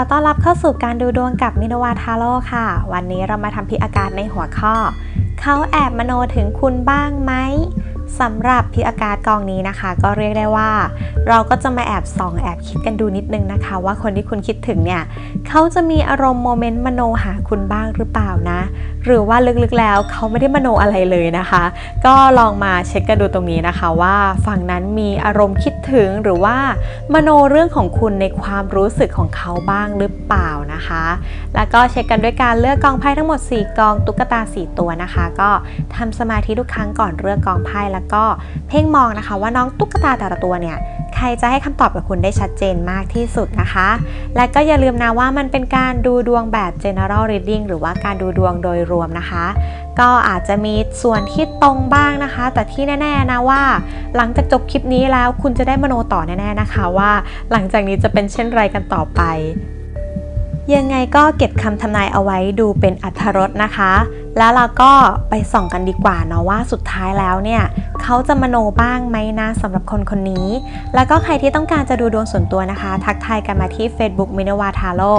ขอต้อนรับเข้าสู่การดูดวงกับมินวาทาโร่ค่ะ วันนี้เรามาทำพิอากาศในหัวข้อ เขาแอบมโนถึงคุณบ้างไหม สำหรับพิอากาศกองนี้นะคะ ก็เรียกได้ว่า เราก็จะมาแอบส่องแอบคิดกันดูนิดนึงนะคะ ว่าคนที่คุณคิดถึงเนี่ยเขาจะมีอารมณ์โมเมนต์มโนหาคุณบ้างหรือเปล่านะ หรือว่าลึกๆแล้วเขาไม่ได้มโนอะไรเลยนะคะ ก็ลองมาเช็คกันดูตรงนี้นะคะว่าฝั่งนั้นมีอารมณ์คิดถึงหรือว่ามโนเรื่องของคุณในความรู้สึกของเขาบ้างหรือเปล่านะคะ แล้วก็เช็คกันด้วยการเลือกกองไพ่ทั้งหมด 4 กองตุ๊กตา 4 ตัวนะคะ ก็ทำสมาธิทุกครั้งก่อนเลือกกองไพ่แล้วก็เพ่งมองนะคะ ว่าน้องตุ๊กตาแต่ละตัวเนี่ยใครจะให้คำตอบกับคุณได้ชัดเจนมากที่สุดนะคะ และก็อย่าลืมนะว่ามันเป็นการดูดวงแบบ general reading หรือว่าการดูดวงโดยรวมนะคะ ก็อาจจะมีส่วนที่ตรงบ้างนะคะ แต่ที่แน่ ๆ นะว่า หลังจากจบคลิปนี้แล้วคุณจะได้มโนต่อแน่ๆนะคะว่า หลังจากนี้จะเป็นเช่นไรกันต่อไปยังไงก็เก็บคำทำนายเอาไว้ดูเป็นอัธรสนะคะ แล้วเราก็ไปส่องกันดีกว่าเนาะว่าสุดท้ายแล้วเนี่ย เขาจะมโนบ้างไหมนะสำหรับคนคนนี้ แล้วก็ใครที่ต้องการจะดูดวงส่วนตัวนะคะ ทักทายกันมาที่ Facebook มินวาทาโร่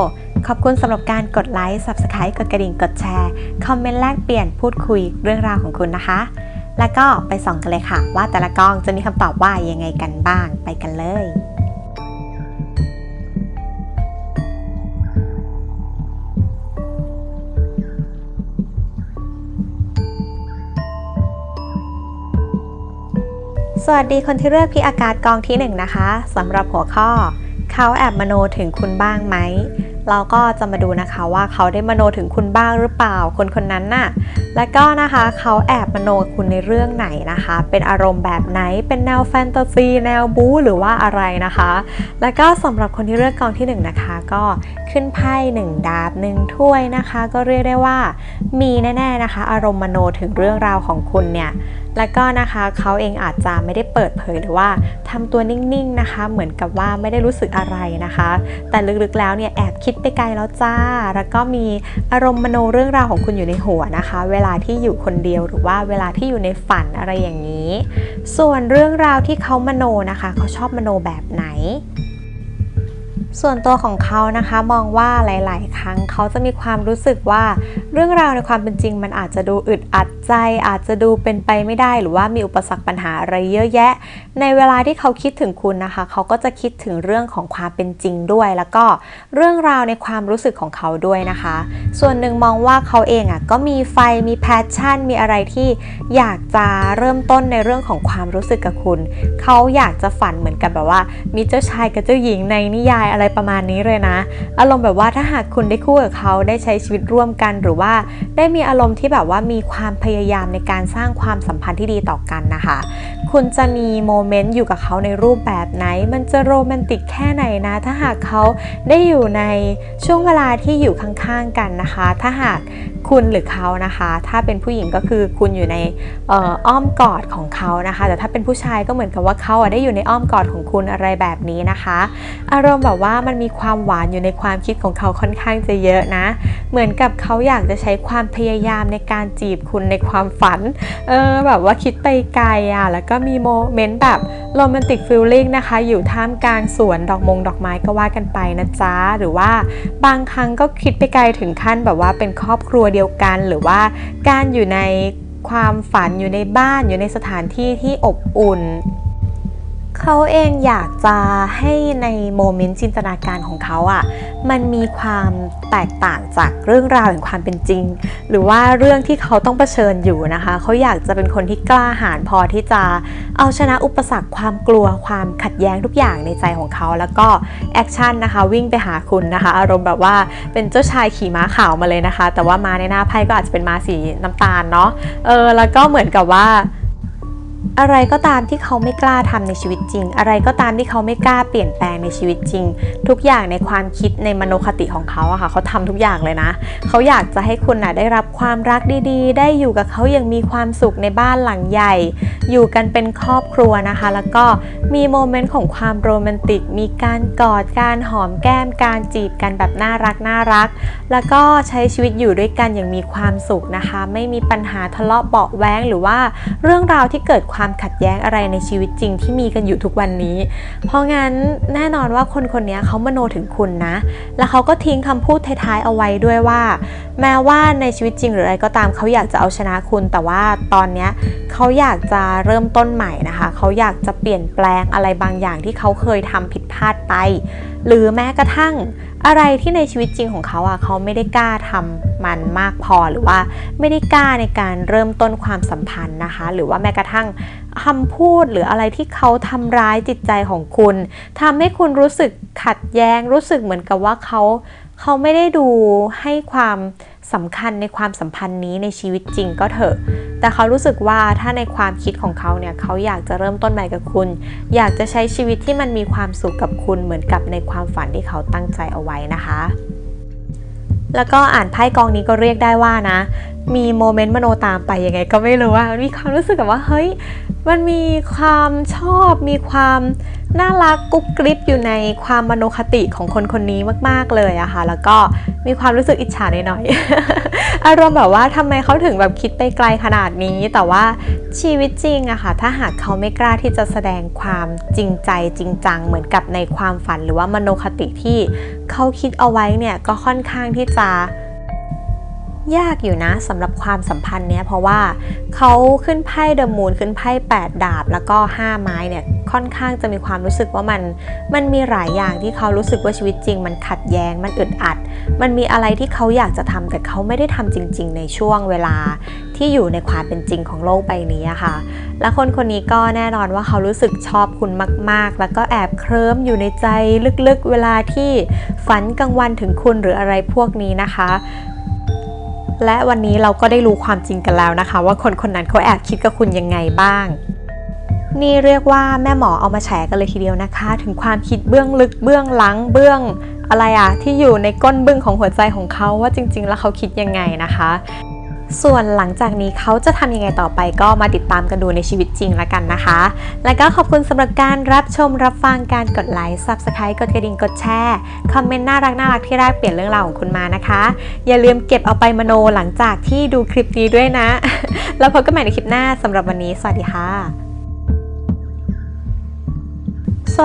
ขอบคุณสำหรับการกดไลค์ Subscribe กดกระดิ่งกดแชร์ คอมเมนต์แลกเปลี่ยนพูดคุยเรื่องราวของคุณนะคะ แล้วก็ไปส่องกันเลยค่ะ ว่าแต่ละกองจะมีคำตอบว่ายังไงกันบ้างไปกันเลย วัสดีคนที่เลือกพี่อากาศกองที่1นะคะสำหรับหัวข้อ เขาแอบมโนถึงคุณบ้างไหมเราก็จะมาดูนะคะว่าเขาได้มโนถึงคุณบ้างหรือเปล่าคนคนนั้นน่ะ และก็นะคะเขาแอบมโนคุณในเรื่องไหนนะคะ เป็นอารมณ์แบบไหน เป็นแนวแฟนตาซี แนวบู๊หรือว่าอะไรนะคะ แล้วก็สำหรับคนที่เลือกกองที่1นนะคะ ก็ขึ้นไพ่หนึ่งดาบหนึ่งถ้วยนะคะ ก็เรียกได้ว่ามีแน่ๆนะคะ อารมณ์มโนถึงเรื่องราวของคุณเนี่ยแล้วก็นะคะเขาเองอาจจะไม่ได้เปิดเผยหรือว่าทำตัวนิ่งๆนะคะ เหมือนกับว่าไม่ได้รู้สึกอะไรนะคะ แต่ลึกๆแล้วเนี่ยแอบคิดิดไปไกลแล้วจ้า แล้วก็มีอารมณ์มโนเรื่องราวของคุณอยู่ในหัวนะคะ เวลาที่อยู่คนเดียวหรือว่าเวลาที่อยู่ในฝันอะไรอย่างนี้ ส่วนเรื่องราวที่เขามโนนะคะเขาชอบมโนแบบไหนส่วนตัวของเขานะคะมองว่าหลาย ๆ ครั้งเขาจะมีความรู้สึกว่า เรื่องราวในความเป็นจริงมันอาจจะดูอึดอัด ใจอาจจะดูเป็นไปไม่ได้หรือว่ามีอุปสรรคปัญหาอะไรเยอะแยะ ในเวลาที่เขาคิดถึงคุณนะคะ เขาก็จะคิดถึงเรื่องของความเป็นจริงด้วย แล้วก็เรื่องราวในความรู้สึกของเขาด้วยนะคะ ส่วนหนึ่งมองว่าเขาเองอะก็มีไฟมีแพชชั่น มีอะไรที่อยากจะเริ่มต้นในเรื่องของความรู้สึกกับคุณ เขาอยากจะฝันเหมือนกับแบบว่า มีเจ้าชายกับเจ้าหญิงในนิยายอะไรประมาณนี้เลยนะ อารมณ์แบบว่าถ้าหากคุณได้คู่กับเขาได้ใช้ชีวิตร่วมกัน หรือว่าได้มีอารมณ์ที่แบบว่ามีความพยายยายามในการสร้างความสัมพันธ์ที่ดีต่อกันนะคะ คุณจะมีโมเมนต์อยู่กับเขาในรูปแบบไหน มันจะโรแมนติกแค่ไหนนะ ถ้าหากเขาได้อยู่ในช่วงเวลาที่อยู่ข้างๆกันนะคะ ถ้าหากคุณหรือเขานะคะ ถ้าเป็นผู้หญิงก็คือคุณอยู่ในอ,อ้อมกอดของเขานะคะ แต่ถ้าเป็นผู้ชายก็เหมือนกับว่าเขาได้อยู่ในอ้อมกอดของคุณอะไรแบบนี้นะคะ อารมณ์แบบว่ามันมีความหวานอยู่ในความคิดของเขาค่อนข้างจะเยอะนะ เหมือนกับเขาอยากจะใช้ความพยายามในการจีบคุณในความฝัน เออแบบว่าคิดไปไกลอะ แล้วก็มีโมเมนต์แบบโรแมนติกฟิลลิ่งนะคะ อยู่ท่ามกลางสวนดอกมงดอกไม้ก็ว่ากันไปนะจ๊ะ หรือว่าบางครั้งก็คิดไปไกลถึงขั้นแบบว่าเป็นครอบครัวเดียวกัน หรือว่าการอยู่ในความฝันอยู่ในบ้านอยู่ในสถานที่ที่อบอุ่น เขาเองอยากจะให้ในโมเมนต์จินตนาการของเขาอะ่ะมันมีความแตกต่างจากเรื่องราวแห่งความเป็นจริง หรือว่าเรื่องที่เขาต้องเผชิญอยู่นะคะ เขาอยากจะเป็นคนที่กล้าหาญพอที่จะเอาชนะอุปสรรคความกลัวความขัดแย้งทุกอย่างในใจของเขา แล้วก็แอคชั่นนะคะวิ่งไปหาคุณนะคะ อารมณ์แบบว่าเป็นเจ้าชายขี่ม้าขาวมาเลยนะคะ แต่ว่ามาในหน้าไพ่ก็อาจจะเป็นม้าสีน้ำตาลเนาะเออแล้วก็เหมือนกับว่า อะไรก็ตามที่เขาไม่กล้าทำในชีวิตจริง อะไรก็ตามที่เขาไม่กล้าเปลี่ยนแปลงในชีวิตจริง ทุกอย่างในความคิดในมโนคติของเขาอะค่ะเขาทำทุกอย่างเลยนะ เขาอยากจะให้คุณน่ะได้รับความรักดีๆ ได้อยู่กับเขาอย่างมีความสุขในบ้านหลังใหญ่ อยู่กันเป็นครอบครัวนะคะ แล้วก็มีโมเมนต์ของความโรแมนติก มีการกอดการหอมแก้มการจีบกันแบบน่ารักน่ารัก แล้วก็ใช้ชีวิตอยู่ด้วยกันอย่างมีความสุขนะคะ ไม่มีปัญหาทะเลาะเบาะแว้งหรือว่าเรื่องราวที่เกิดความความขัดแย้งอะไรในชีวิตจริงที่มีกันอยู่ทุกวันนี้ เพราะงั้นแน่นอนว่าคนคนนี้เขามโนถึงคุณนะ แล้วเขาก็ทิ้งคำพูดท้ายๆเอาไว้ด้วยว่า แม้ว่าในชีวิตจริงหรืออะไรก็ตามเขาอยากจะเอาชนะคุณ แต่ว่าตอนเนี้ยเขาอยากจะเริ่มต้นใหม่นะคะ เขาอยากจะเปลี่ยนแปลงอะไรบางอย่างที่เขาเคยทำผิดพลาดไปหรือแม้กระทั่งอะไรที่ในชีวิตจริงของเขาอะเขาไม่ได้กล้าทำมันมากพอหรือว่าไม่ได้กล้าในการเริ่มต้นความสัมพันธ์นะคะ หรือว่าแม้กระทั่งคำพูดหรืออะไรที่เขาทำร้ายจิตใจของคุณทำให้คุณรู้สึกขัดแย้งรู้สึกเหมือนกับว่าเขา เขาไม่ได้ดูให้ความสำคัญในความสัมพันธ์นี้ในชีวิตจริงก็เถอะ แต่เขารู้สึกว่าถ้าในความคิดของเขาเนี่ยเขาอยากจะเริ่มต้นใหม่กับคุณ อยากจะใช้ชีวิตที่มันมีความสุขกับคุณเหมือนกับในความฝันที่เขาตั้งใจเอาไว้นะคะ แล้วก็อ่านไพ่กองนี้ก็เรียกได้ว่านะ มีโมเมนต์มโนตามไปยังไง ก็ไม่รู้ว่ามันมีความรู้สึกแบบว่าเฮ้ย มันมีความชอบ มีความ น่ารักกุ๊กกริบอยู่ในความมโนคติของคนคนนี้มาก ๆ เลยอะค่ะ แล้วก็มีความรู้สึกอิจฉาหน่อยๆ อารมณ์แบบว่าทำไมเขาถึงแบบคิดไปไกลขนาดนี้ แต่ว่าชีวิตจริงอะค่ะ ถ้าหากเขาไม่กล้าที่จะแสดงความจริงใจจริงจังเหมือนกับในความฝันหรือว่ามโนคติที่เขาคิดเอาไว้เนี่ยก็ค่อนข้างที่จะ ยากอยู่นะสำหรับความสัมพันธ์เนี้ยเพราะว่าเขาขึ้นไพ่เดอะมูนขึ้นไพ่8 ดาบแล้วก็ 5 ไม้เนี่ยค่อนข้างจะมีความรู้สึกว่ามัน มันมีหลายอย่างที่เขารู้สึกว่าชีวิตจริง มันขัดแย้งมันอึดอัด มันมีอะไรที่เขาอยากจะทำแต่เขาไม่ได้ทำจริง ๆ ในช่วงเวลาที่อยู่ในความเป็นจริงของโลกใบนี้อะค่ะ และคนคนนี้ก็แน่นอนว่าเขารู้สึกชอบคุณมาก ๆ แล้วก็แอบเคลิ้มอยู่ในใจลึกๆ เวลาที่ฝันกลางวันถึงคุณหรืออะไรพวกนี้นะคะ และวันนี้เราก็ได้รู้ความจริงกันแล้วนะคะ ว่าคนคนนั้นเขาแอบคิดกับคุณยังไงบ้าง นี่เรียกว่าแม่หมอเอามาแฉกันเลยทีเดียวนะคะ ถึงความคิดเบื้องลึกเบื้องหลังเบื้องอะไรอะที่อยู่ในก้นบึ้งของหัวใจของเขาว่าจริง ๆ แล้วเขาคิดยังไงนะคะ ส่วนหลังจากนี้เขาจะทำยังไงต่อไปก็มาติดตามกันดูในชีวิตจริงละกันนะคะ แล้วก็ขอบคุณสำหรับการรับชมรับฟังการกดไลค์ Subscribe กดกระดิ่งกดแชร์คอมเมนต์น่ารักน่ารักที่แรกเปลี่ยนเรื่องราวของคุณมานะคะ อย่าลืมเก็บเอาไปมโนหลังจากที่ดูคลิปนี้ด้วยนะ แล้วพบกันใหม่ในคลิปหน้าสำหรับวันนี้ สวัสดีค่ะ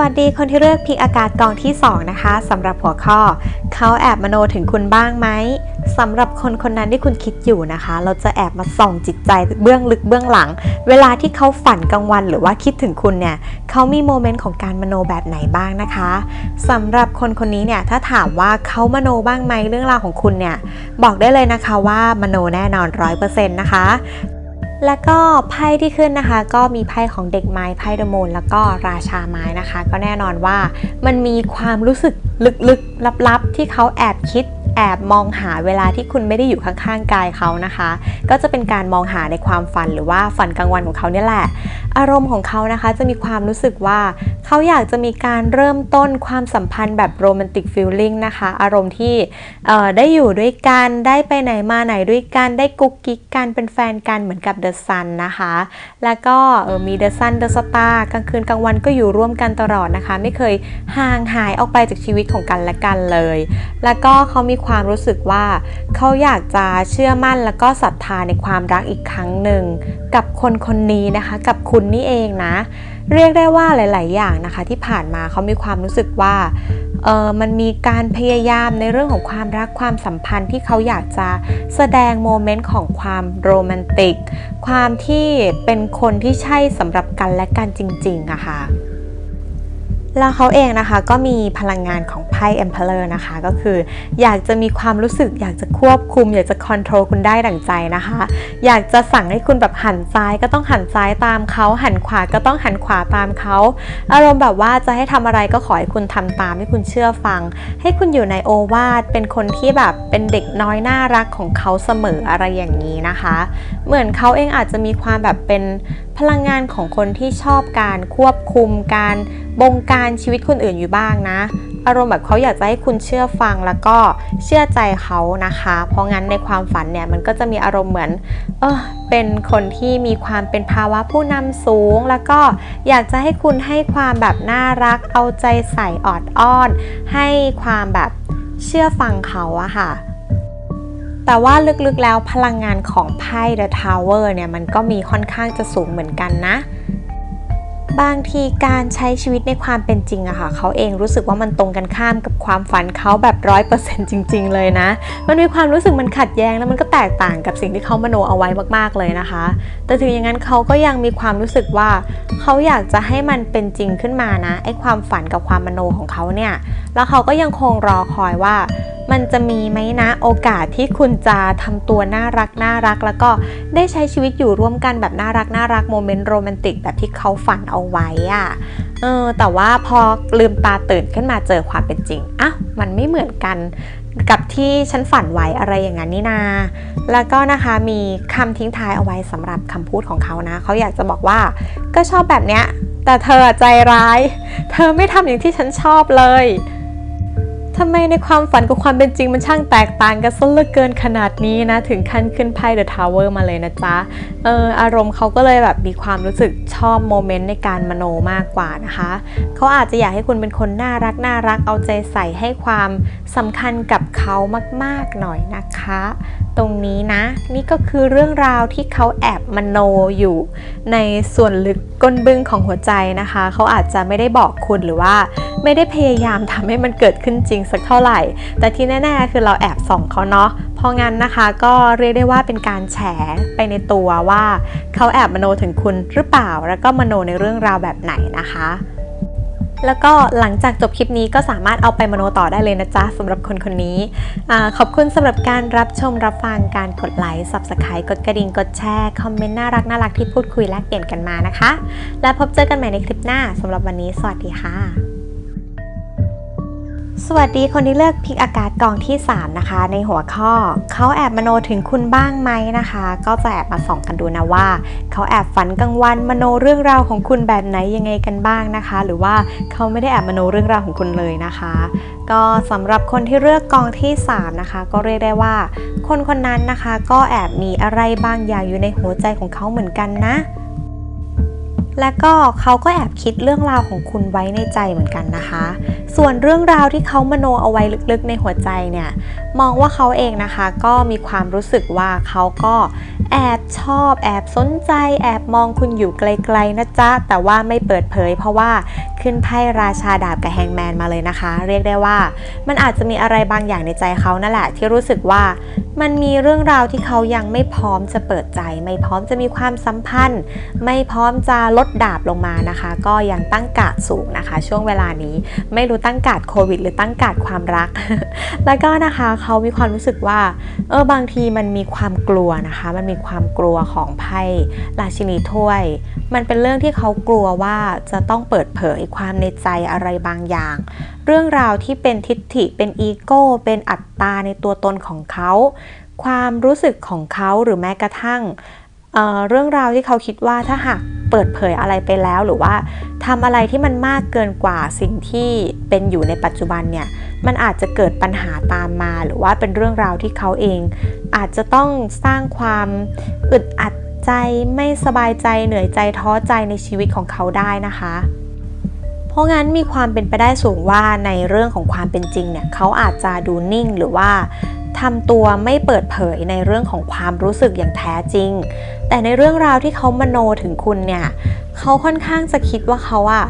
วัสดีคนที่เลือกพิกอากาศกองที่ 2 นะคะสำหรับหัวข้อ เขาแอบมโนถึงคุณบ้างไหมสำหรับคนคนนั้นที่คุณคิดอยู่นะคะ เราจะแอบมาส่องจิตใจเบื้องลึกเบื้องหลัง เวลาที่เขาฝันกลางวันหรือว่าคิดถึงคุณเนี่ยเขามีโมเมนต์ของการมโนแบบไหนบ้างนะคะสำหรับคนคนนี้เนี่ยถ้าถามว่าเขามโนบ้างไหมเรื่องราวของคุณเนี่ยบอกได้เลยนะคะว่ามโนแน่นอนร้อยเปอร์เซ็นต์นะคะ แล้วก็ไพ่ที่ขึ้นนะคะ ก็มีไพ่ของเด็กไม้ไพ่เดโมนแล้วก็ราชาไม้นะคะ ก็แน่นอนว่ามันมีความรู้สึกลึกๆลับๆ ที่เขาแอบคิดแอบมองหาเวลาที่คุณไม่ได้อยู่ข้างๆกายเขานะคะ ก็จะเป็นการมองหาในความฝันหรือว่าฝันกลางวันของเขาเนี่ยแหละ อารมณ์ของเขานะคะจะมีความรู้สึกว่า เขาอยากจะมีการเริ่มต้นความสัมพันธ์แบบโรแมนติกฟิลลิ่งนะคะ อารมณ์ที่ได้อยู่ด้วยกัน ได้ไปไหนมาไหนด้วยกัน ได้กุ๊กกิ๊กกันเป็นแฟนกันเหมือนกับเดอะซันนะคะ แล้วก็มีเดอะซันเดอะสตาร์กลางคืนกลางวันก็อยู่ร่วมกันตลอดนะคะ ไม่เคยห่างหายออกไปจากชีวิตของกันและกันเลย แล้วก็เขามีความรู้สึกว่า เขาอยากจะเชื่อมั่นแล้วก็ศรัทธาในความรักอีกครั้งหนึ่งกับคนคนนี้นะคะ กับคุณนี่เองนะ เรียกได้ว่าหลาย ๆ อย่างนะคะ ที่ผ่านมาเขามีความรู้สึกว่าเออมันมีการพยายามในเรื่องของความรักความสัมพันธ์ที่เขาอยากจะแสดงโมเมนต์ของความโรแมนติก ความที่เป็นคนที่ใช่สำหรับกันและกันจริง ๆอะค่ะ แล้วเขาเองนะคะก็มีพลังงานของไพ่ Emperor นะคะ ก็คืออยากจะมีความรู้สึก อยากจะควบคุม อยากจะคอนโทรลคุณได้ดั่งใจนะคะ อยากจะสั่งให้คุณแบบหันซ้ายก็ต้องหันซ้ายตามเขา หันขวาก็ต้องหันขวาตามเขาอารมณ์แบบว่าจะให้ทำอะไรก็ขอให้คุณทำตามให้คุณเชื่อฟัง ให้คุณอยู่ในโอวาทเป็นคนที่แบบเป็นเด็กน้อยน่ารักของเขาเสมออะไรอย่างนี้นะคะ เหมือนเขาเองอาจจะมีความแบบเป็น พลังงานของคนที่ชอบการควบคุมการบงการชีวิตคนอื่นอยู่บ้างนะ อารมณ์แบบเขาอยากจะให้คุณเชื่อฟังแล้วก็เชื่อใจเขานะคะ เพราะงั้นในความฝันเนี่ยมันก็จะมีอารมณ์เหมือนเออเป็นคนที่มีความเป็นภาวะผู้นำสูง แล้วก็อยากจะให้คุณให้ความแบบน่ารัก เอาใจใส่ออดอ้อน ให้ความแบบเชื่อฟังเขาอะค่ะ แต่ว่าลึกๆแล้วพลังงานของไพ่ The Tower เนี่ยมันก็มีค่อนข้างจะสูงเหมือนกันนะ บางทีการใช้ชีวิตในความเป็นจริงอะค่ะเขาเองรู้สึกว่ามันตรงกันข้ามกับความฝันเขาแบบร้อยเปอร์เซ็นต์จริง ๆ เลยนะ มันมีความรู้สึกมันขัดแย้งแล้วมันก็แตกต่างกับสิ่งที่เขามโนเอาไว้มากๆเลยนะคะ แต่ถึงอย่างนั้นเขาก็ยังมีความรู้สึกว่าเขาอยากจะให้มันเป็นจริงขึ้นมานะไอ้ความฝันกับความมโนของเขาเนี่ย แล้วเขาก็ยังคงรอคอยว่า มันจะมีไหมนะโอกาสที่คุณจะทำตัวน่ารักน่ารัก แล้วก็ได้ใช้ชีวิตอยู่ร่วมกันแบบน่ารักน่ารักโมเมนต์โรแมนติกแบบที่เขาฝันเอาไว้อะเออแต่ว่าพอลืมตาตื่นขึ้นมาเจอความเป็นจริงอะมันไม่เหมือนกันกับที่ฉันฝันไว้อะไรอย่างนั้นนี่นา แล้วก็นะคะมีคำทิ้งท้ายเอาไว้สำหรับคำพูดของเขานะ เขาอยากจะบอกว่า ก็ชอบแบบเนี้ย แต่เธอใจร้าย เธอไม่ทำอย่างที่ฉันชอบเลย ทำไมในความฝันกับความเป็นจริงมันช่างแตกต่างกันซะเหลือเกินขนาดนี้นะ ถึงขั้นขึ้นไพ่ The Tower มาเลยนะจ๊ะ เอออารมณ์เขาก็เลยแบบมีความรู้สึกชอบโมเมนต์ในการมโนมากกว่านะคะ เขาอาจจะอยากให้คุณเป็นคนน่ารักน่ารักเอาใจใส่ให้ความสำคัญกับเขามาก ๆ หน่อยนะคะ ตรงนี้นะ นี่ก็คือเรื่องราวที่เขาแอบมโนอยู่ ในส่วนลึกก้นบึ้งของหัวใจนะคะ เขาอาจจะไม่ได้บอกคุณหรือว่า ไม่ได้พยายามทำให้มันเกิดขึ้นจริงสักเท่าไหร่ แต่ที่แน่ ๆ คือเราแอบส่องเขาเนาะเพราะงั้นนะคะก็เรียกได้ว่าเป็นการแฉไปในตัวว่า เขาแอบมโนถึงคุณหรือเปล่า แล้วก็มโนในเรื่องราวแบบไหนนะคะ แล้วก็หลังจากจบคลิปนี้ก็สามารถเอาไปมโนต่อได้เลยนะจ๊ะสำหรับคนคนนี้อขอบคุณสำหรับการรับชมรับฟังการกดไลค์ subscribe กดกระดิ่งกดแชร์ คอมเมนต์น่ารักน่ารักที่พูดคุยแลกเปลี่ยนกันมานะคะ และพบเจอกันใหม่ในคลิปหน้าสำหรับวันนี้ สวัสดีค่ะ สวัสดีคนที่เลือกพิกอากาศกองที่ 3 นะคะ ในหัวข้อเขาแอบมโนถึงคุณบ้างไหมนะคะ ก็จะแอบมาส่องกันดูนะว่า เขาแอบฝันกลางวันมโนเรื่องราวของคุณแบบไหนยังไงกันบ้างนะคะ หรือว่าเขาไม่ได้แอบมโนเรื่องราวของคุณเลยนะคะ ก็สำหรับคนที่เลือกกองที่ 3 นะคะ ก็เรียกได้ว่า คนคนนั้นนะคะ ก็แอบมีอะไรบางอย่างอยู่ในหัวใจของเขาเหมือนกันนะ และก็เขาก็แอบคิดเรื่องราวของคุณไว้ในใจเหมือนกันนะคะ ส่วนเรื่องราวที่เขามโนเอาไว้ลึกๆในหัวใจเนี่ย มองว่าเขาเองนะคะ ก็มีความรู้สึกว่าเขาก็ แอบชอบแอบสนใจ แอบมองคุณอยู่ไกลๆนะจ๊ะ แต่ว่าไม่เปิดเผยเพราะว่าขึ้นไพ่ราชาดาบกับแฮงแมนมาเลยนะคะ เรียกได้ว่ามันอาจจะมีอะไรบางอย่างในใจเขานั่นแหละ ที่รู้สึกว่ามันมีเรื่องราวที่เขายังไม่พร้อมจะเปิดใจ ไม่พร้อมจะมีความสัมพันธ์ ไม่พร้อมจะลดดาบลงมานะคะ ก็ยังตั้งกาดสูงนะคะ ช่วงเวลานี้ไม่รู้ตั้งกาดโควิด หรือตั้งกาดความรัก แล้วก็นะคะเขามีความรู้สึกว่าเออบางทีมันมีความกลัวนะคะ มันมีความกลัวของไพ่ราชินีถ้วย มันเป็นเรื่องที่เขากลัวว่าจะต้องเปิดเผยความในใจอะไรบางอย่าง เรื่องราวที่เป็นทิฏฐิเป็นอีโก้เป็นอัตตาในตัวตนของเขา ความรู้สึกของเขาหรือแม้กระทั่งเเรื่องราวที่เขาคิดว่าถ้าหากเปิดเผยอะไรไปแล้วหรือว่าทำอะไรที่มันมากเกินกว่าสิ่งที่เป็นอยู่ในปัจจุบันเนี่ย มันอาจจะเกิดปัญหาตามมา หรือว่าเป็นเรื่องราวที่เขาเอง อาจจะต้องสร้างความอึดอัดใจไม่สบายใจเหนื่อยใจท้อใจในชีวิตของเขาได้นะคะ เพราะงั้นมีความเป็นไปได้สูงว่าในเรื่องของความเป็นจริงเนี่ยเขาอาจจะดูนิ่งหรือว่าทำตัวไม่เปิดเผยในเรื่องของความรู้สึกอย่างแท้จริง แต่ในเรื่องราวที่เขามโนถึงคุณเนี่ยเขาค่อนข้างจะคิดว่าเขาอะ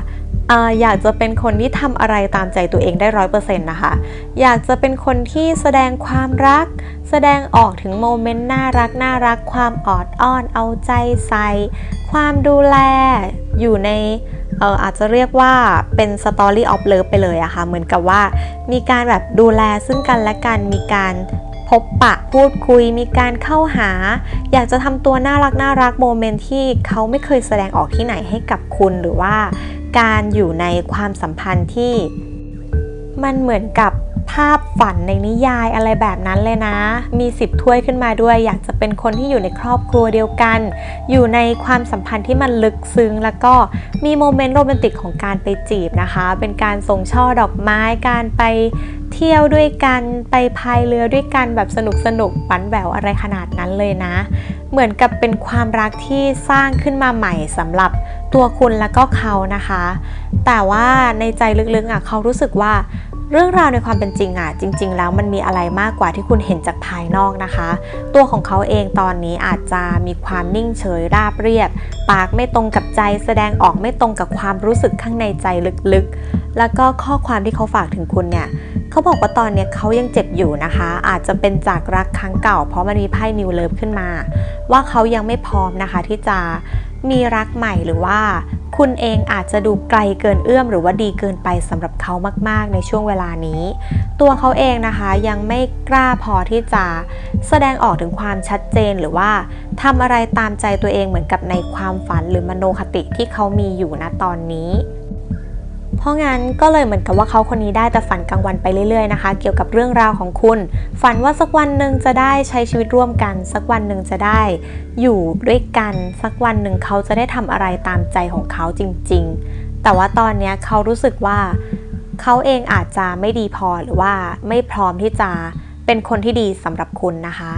อยากจะเป็นคนที่ทำอะไรตามใจตัวเองได้ร้อยเปอร์เซ็นต์นะคะ อยากจะเป็นคนที่แสดงความรัก แสดงออกถึงโมเมนต์น่ารักน่ารัก ความออดอ้อน เอาใจใส่ ความดูแล อยู่ในเอออาจจะเรียกว่าเป็น Story of Love ไปเลยอะค่ะ เหมือนกับว่า มีการแบบดูแลซึ่งกันและกัน มีการพบปะพูดคุย มีการเข้าหา อยากจะทำตัวน่ารักน่ารักโมเมนต์ที่เขาไม่เคยแสดงออกที่ไหนให้กับคุณหรือว่า การอยู่ในความสัมพันธ์ที่มันเหมือนกับภาพฝันในนิยายอะไรแบบนั้นเลยนะ มีสิบถ้วยขึ้นมาด้วย อยากจะเป็นคนที่อยู่ในครอบครัวเดียวกัน อยู่ในความสัมพันธ์ที่มันลึกซึ้ง แล้วก็มีโมเมนต์โรแมนติกของการไปจีบนะคะ เป็นการส่งช่อดอกไม้ การไปเที่ยวด้วยกัน ไปพายเรือด้วยกันแบบสนุกสนุกปันแหววอะไรขนาดนั้นเลยนะ เหมือนกับเป็นความรักที่สร้างขึ้นมาใหม่สำหรับตัวคุณแล้วก็เขานะคะ แต่ว่าในใจลึกๆอะเขารู้สึกว่าเรื่องราวในความเป็นจริงอะจริง ๆ แล้วมันมีอะไรมากกว่าที่คุณเห็นจากภายนอกนะคะ ตัวของเขาเองตอนนี้อาจจะมีความนิ่งเฉยราบเรียบ ปากไม่ตรงกับใจ แสดงออกไม่ตรงกับความรู้สึกข้างในใจลึกๆ แล้วก็ข้อความที่เขาฝากถึงคุณเนี่ย เขาบอกว่าตอนนี้เขายังเจ็บอยู่นะคะ อาจจะเป็นจากรักครั้งเก่า เพราะมันมีไพ่นิวเลิฟขึ้นมา ว่าเขายังไม่พร้อมนะคะที่จะมีรักใหม่หรือว่า คุณเองอาจจะดูไกลเกินเอื้อม หรือว่าดีเกินไปสำหรับเขามาก ๆ ในช่วงเวลานี้ ตัวเขาเองนะคะยังไม่กล้าพอที่จะแสดงออกถึงความชัดเจนหรือว่าทำอะไรตามใจตัวเองเหมือนกับในความฝันหรือมโนคติที่เขามีอยู่ณตอนนี้ ราะงั้นก็เลยเหมือนกับว่าเขาคนนี้ได้แต่ฝันกลางวันไปเรื่อยๆนะคะ เกี่ยวกับเรื่องราวของคุณ ฝันว่าสักวันหนึ่งจะได้ใช้ชีวิตร่วมกัน สักวันหนึ่งจะได้ อยู่ด้วยกัน สักวันหนึ่งเขาจะได้ทำอะไรตามใจของเขาจริง ๆ แต่ว่าตอนนี้เขารู้สึกว่าเขาเองอาจจะไม่ดีพอหรือว่าไม่พร้อมที่จะเป็นคนที่ดีสำหรับคุณนะคะ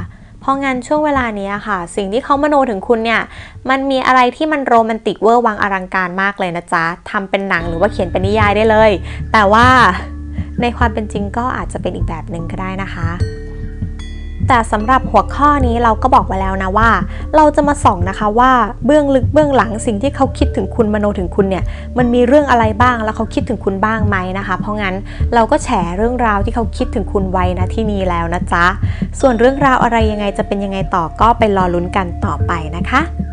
ราะงั้นช่วงเวลานี้ค่ะ สิ่งที่เขามโนถึงคุณเนี่ย มันมีอะไรที่มันโรแมนติกเวอร์วังอลังการมากเลยนะจ๊ะทำเป็นหนังหรือว่าเขียนเป็นนิยายได้เลย แต่ว่าในความเป็นจริงก็อาจจะเป็นอีกแบบหนึ่งก็ได้นะคะ แต่สำหรับหัวข้อนี้เราก็บอกไว้แล้วนะว่า เราจะมาส่องนะคะว่าเบื้องลึกเบื้องหลังสิ่งที่เขาคิดถึงคุณมโนถึงคุณเนี่ยมันมีเรื่องอะไรบ้างแล้วเขาคิดถึงคุณบ้างไหมนะคะ เพราะงั้นเราก็แฉเรื่องราวที่เขาคิดถึงคุณไว้นะที่นี่แล้วนะจ๊ะส่วนเรื่องราวอะไรยังไงจะเป็นยังไงต่อก็ไปรอลุ้นกันต่อไปนะคะ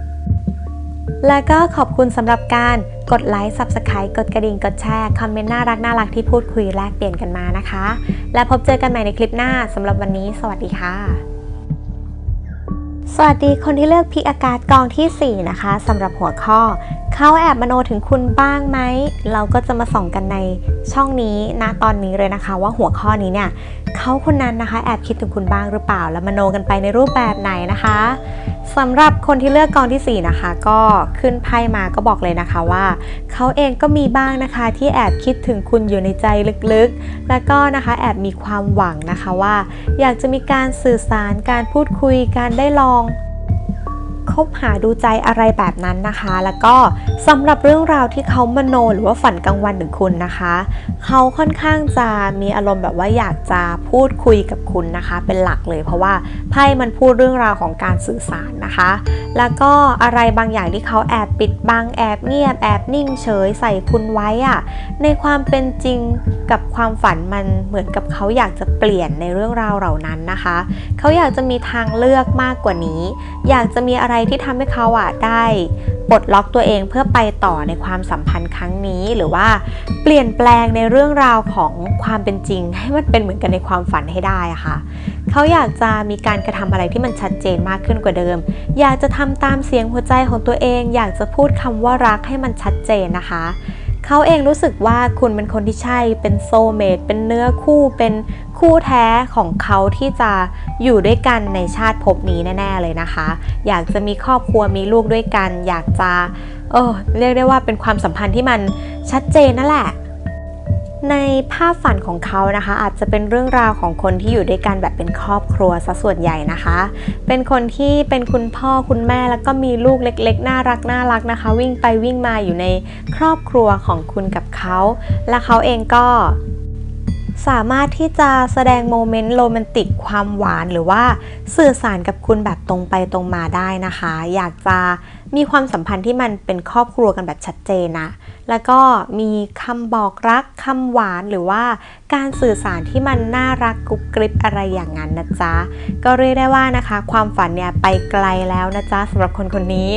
และก็ขอบคุณสำหรับการกดไลค์ Subscribe กดกระดิ่ง กดแชร์ คอมเมนต์น่ารักน่ารักที่พูดคุยแลกเปลี่ยนกันมานะคะ และพบเจอกันใหม่ในคลิปหน้าสำหรับวันนี้ สวัสดีค่ะ สวัสดีคนที่เลือกพิกอากาศกองทีสี่4 นะคะสำหรับหัวข้อ เขาแอบมโนถึงคุณบ้างไหม เราก็จะมาส่องกันในช่องนี้ณตอนนี้เลยนะคะ ว่าหัวข้อนี้เนี่ยเขาคนนั้นนะคะ แอบคิดถึงคุณบ้างหรือเปล่า แล้วมโนกันไปในรูปแบบไหนนะคะ สำหรับคนที่เลือกกองทีสี่ 4 นะคะ ก็ขึ้นไพ่มาก็บอกเลยนะคะว่า เขาเองก็มีบ้างนะคะที่แอบคิดถึงคุณอยู่ในใจลึกๆ แล้วก็นะคะแอบมีความหวังนะคะว่า อยากจะมีการสื่อสารการพูดคุยการได้ลอง คบหาดูใจอะไรแบบนั้นนะคะ แล้วก็สำหรับเรื่องราวที่เขามโนหรือว่าฝันกลางวันถึงคุณนะคะ เขาค่อนข้างจะมีอารมณ์แบบว่าอยากจะพูดคุยกับคุณนะคะ เป็นหลักเลยเพราะว่าไพ่มันพูดเรื่องราวของการสื่อสารนะคะ แล้วก็อะไรบางอย่างที่เขาแอบปิดบังแอบเงียบแอบนิ่งเฉยใส่คุณไว้อะในความเป็นจริงกับความฝันมันเหมือนกับเขาอยากจะเปลี่ยนในเรื่องราวเหล่านั้นนะคะ เขาอยากจะมีทางเลือกมากกว่านี้ อยากจะมีอะไรที่ทำให้เขาอะได้ปลดล็อกตัวเองเพื่อไปต่อในความสัมพันธ์ครั้งนี้หรือว่าเปลี่ยนแปลงในเรื่องราวของความเป็นจริง ให้มันเป็นเหมือนกันในความฝันให้ได้อะค่ะเขาอยากจะมีการกระทำอะไรที่มันชัดเจนมากขึ้นกว่าเดิม อยากจะทำตามเสียงหัวใจของตัวเอง อยากจะพูดคำว่ารักให้มันชัดเจนนะคะ เขาเองรู้สึกว่าคุณเป็นคนที่ใช่ เป็นโซเมตเป็นเนื้อคู่ เป็นคู่แท้ของเขาที่จะอยู่ด้วยกันในชาติภพนี้แน่ ๆ เลยนะคะ อยากจะมีครอบครัวมีลูกด้วยกัน อยากจะ เออเรียกได้ว่าเป็นความสัมพันธ์ที่มันชัดเจนนั่นแหละ ในภาพฝันของเขานะคะ อาจจะเป็นเรื่องราวของคนที่อยู่ด้วยกันแบบเป็นครอบครัวซะส่วนใหญ่นะคะ เป็นคนที่เป็นคุณพ่อคุณแม่แล้วก็มีลูกเล็กๆ น่ารักน่ารักนะคะ วิ่งไปวิ่งมาอยู่ในครอบครัวของคุณกับเขา และเขาเองก็สามารถที่จะแสดงโมเมนต์โรแมนติกความหวานหรือว่าสื่อสารกับคุณแบบตรงไปตรงมาได้นะคะ อยากจะมีความสัมพันธ์ที่มันเป็นครอบครัวกันแบบชัดเจนนะ แล้วก็มีคำบอกรักคำหวานหรือว่า การสื่อสารที่มันน่ารักกรุบกริบอะไรอย่างนั้นนะจ๊ะ ก็เรียกได้ว่านะคะ ความฝันเนี่ยไปไกลแล้วนะจ๊ะสำหรับคนคนนี้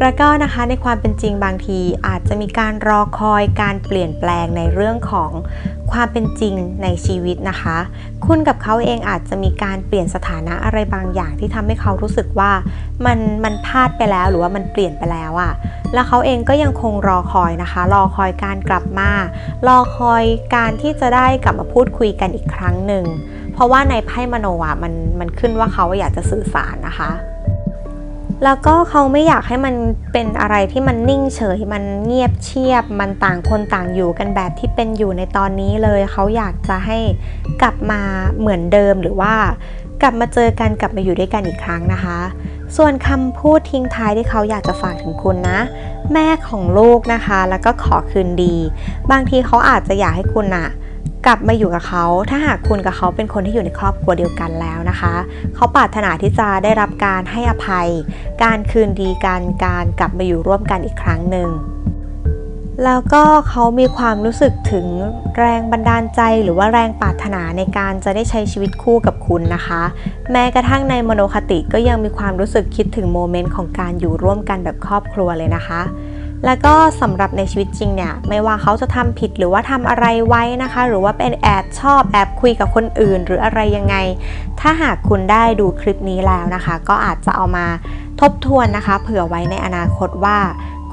แล้วก็นะคะในความเป็นจริงบางที อาจจะมีการรอคอยการเปลี่ยนแปลงในเรื่องของความเป็นจริงในชีวิตนะคะ คุณกับเขาเองอาจจะมีการเปลี่ยนสถานะอะไรบางอย่างที่ทำให้เขารู้สึกว่ามันมันพลาดไปแล้วหรือว่ามันเปลี่ยนไปแล้วอะ่ะ แล้วเขาเองก็ยังคงรอคอยนะคะ รอคอยการกลับมา รอคอยการที่จะได้กลับมาพูดคุยกันอีกครั้งหนึ่ง เพราะว่าในไพ่มโนอะมันมันขึ้นว่าเขาอยากจะสื่อสารนะคะ แล้วก็เขาไม่อยากให้มันเป็นอะไรที่มันนิ่งเฉย มันเงียบเชียบ มันต่างคนต่างอยู่กันแบบที่เป็นอยู่ในตอนนี้เลย เขาอยากจะให้กลับมาเหมือนเดิมหรือว่ากลับมาเจอกันกลับมาอยู่ด้วยกันอีกครั้งนะคะ ส่วนคำพูดทิ้งท้ายที่เขาอยากจะฝากถึงคุณนะ แม่ของลูกนะคะ แล้วก็ขอคืนดี บางทีเขาอาจจะอยากให้คุณอะ กลับมาอยู่กับเขา ถ้าหากคุณกับเขาเป็นคนที่อยู่ในครอบครัวเดียวกันแล้วนะคะ เขาปรารถนาที่จะได้รับการให้อภัย การคืนดีกันการกลับมาอยู่ร่วมกันอีกครั้งหนึ่งแล้วก็เขามีความรู้สึกถึงแรงบันดาลใจหรือว่าแรงปรารถนาในการจะได้ใช้ชีวิตคู่กับคุณนะคะ แม้กระทั่งในมโนคติก็ยังมีความรู้สึกคิดถึงโมเมนต์ของการอยู่ร่วมกันแบบครอบครัวเลยนะคะ แล้วก็สำหรับในชีวิตจริงเนี่ยไม่ว่าเขาจะทำผิดหรือว่าทำอะไรไว้นะคะ หรือว่าเป็นแอบชอบแอบคุยกับคนอื่น หรืออะไรยังไง ถ้าหากคุณได้ดูคลิปนี้แล้วนะคะ ก็อาจจะเอามาทบทวนนะคะ เผื่อไว้ในอนาคตว่า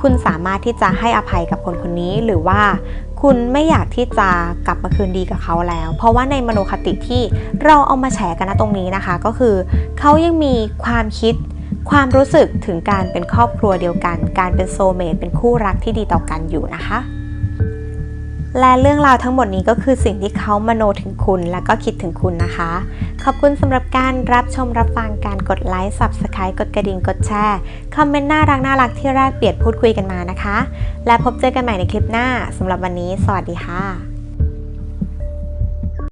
คุณสามารถที่จะให้อภัยกับคนคนนี้หรือว่าคุณไม่อยากที่จะกลับมาคืนดีกับเขาแล้ว เพราะว่าในมโนคติที่เราเอามาแฉกันนะตรงนี้นะคะ ก็คือเขายังมีความคิด ความรู้สึกถึงการเป็นครอบครัวเดียวกัน การเป็นโซเมตเป็นคู่รักที่ดีต่อกันอยู่นะคะ และเรื่องราวทั้งหมดนี้ก็คือสิ่งที่เขามโนถึงคุณและก็คิดถึงคุณนะคะ ขอบคุณสำหรับการรับชมรับฟังการกดไลค์ Subscribe กดกระดิ่งกดแชร์ คอมเมนต์น่ารักน่ารักที่แรกเปลี่ยนพูดคุยกันมานะคะ และพบเจอกันใหม่ในคลิปหน้าสำหรับวันนี้ สวัสดีค่ะ